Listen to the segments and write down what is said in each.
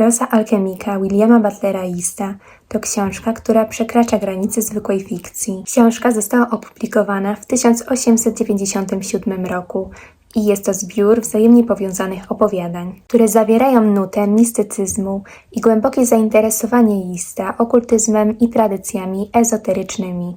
Rosa alchemika Williama Butlera Yeatsa to książka, która przekracza granice zwykłej fikcji. Książka została opublikowana w 1897 roku i jest to zbiór wzajemnie powiązanych opowiadań, które zawierają nutę mistycyzmu i głębokie zainteresowanie Yeatsa okultyzmem i tradycjami ezoterycznymi.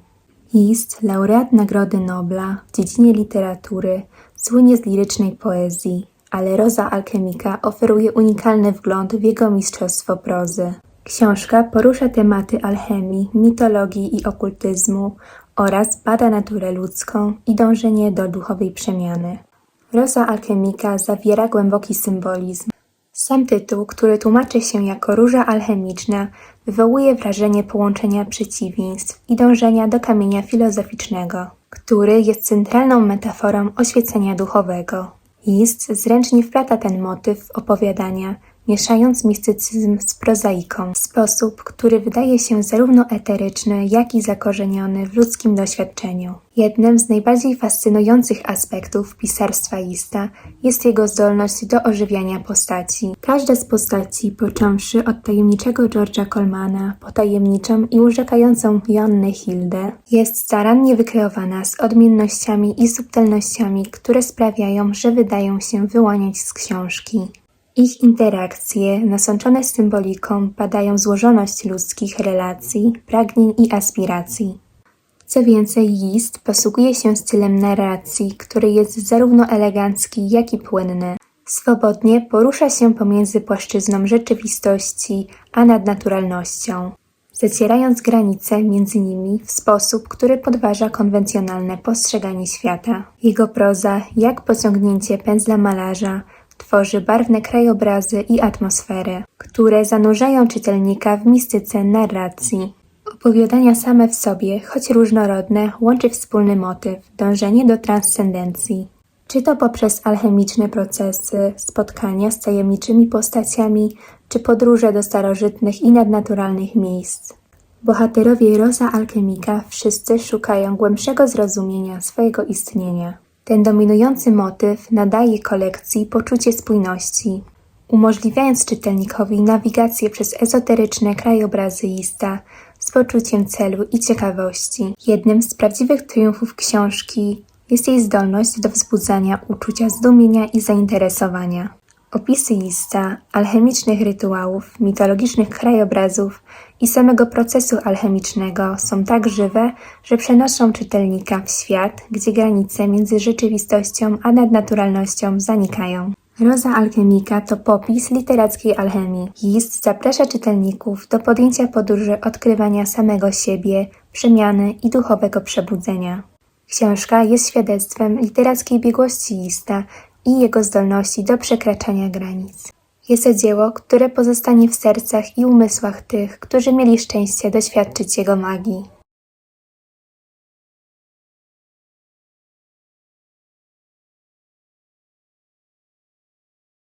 Yeats, laureat Nagrody Nobla w dziedzinie literatury, słynie z lirycznej poezji, ale Roza Alchemika oferuje unikalny wgląd w jego mistrzostwo prozy. Książka porusza tematy alchemii, mitologii i okultyzmu oraz bada naturę ludzką i dążenie do duchowej przemiany. Rosa Alchemika zawiera głęboki symbolizm. Sam tytuł, który tłumaczy się jako róża alchemiczna, wywołuje wrażenie połączenia przeciwieństw i dążenia do kamienia filozoficznego, który jest centralną metaforą oświecenia duchowego. Yeats zręcznie wplata ten motyw w opowiadania, mieszając mistycyzm z prozaiką w sposób, który wydaje się zarówno eteryczny, jak i zakorzeniony w ludzkim doświadczeniu. Jednym z najbardziej fascynujących aspektów pisarstwa Yeatsa jest jego zdolność do ożywiania postaci. Każda z postaci, począwszy od tajemniczego George'a Colmana po tajemniczą i urzekającą Joannę Hildę, jest starannie wykreowana z odmiennościami i subtelnościami, które sprawiają, że wydają się wyłaniać z książki. Ich interakcje, nasączone symboliką, badają złożoność ludzkich relacji, pragnień i aspiracji. Co więcej, Yeats posługuje się stylem narracji, który jest zarówno elegancki, jak i płynny. Swobodnie porusza się pomiędzy płaszczyzną rzeczywistości a nadnaturalnością, zacierając granice między nimi w sposób, który podważa konwencjonalne postrzeganie świata. Jego proza, jak pociągnięcie pędzla malarza, tworzy barwne krajobrazy i atmosfery, które zanurzają czytelnika w mistyce narracji. Opowiadania same w sobie, choć różnorodne, łączy wspólny motyw dążenie do transcendencji. Czy to poprzez alchemiczne procesy, spotkania z tajemniczymi postaciami, czy podróże do starożytnych i nadnaturalnych miejsc. Bohaterowie Rosa Alchemika wszyscy szukają głębszego zrozumienia swojego istnienia. Ten dominujący motyw nadaje kolekcji poczucie spójności, umożliwiając czytelnikowi nawigację przez ezoteryczne krajobrazy Yeatsa z poczuciem celu i ciekawości. Jednym z prawdziwych triumfów książki jest jej zdolność do wzbudzania uczucia zdumienia i zainteresowania. Opisy Yeatsa, alchemicznych rytuałów, mitologicznych krajobrazów i samego procesu alchemicznego są tak żywe, że przenoszą czytelnika w świat, gdzie granice między rzeczywistością a nadnaturalnością zanikają. Roza Alchemika to popis literackiej alchemii. Yeats zaprasza czytelników do podjęcia podróży odkrywania samego siebie, przemiany i duchowego przebudzenia. Książka jest świadectwem literackiej biegłości Yeatsa i jego zdolności do przekraczania granic. Jest to dzieło, które pozostanie w sercach i umysłach tych, którzy mieli szczęście doświadczyć jego magii.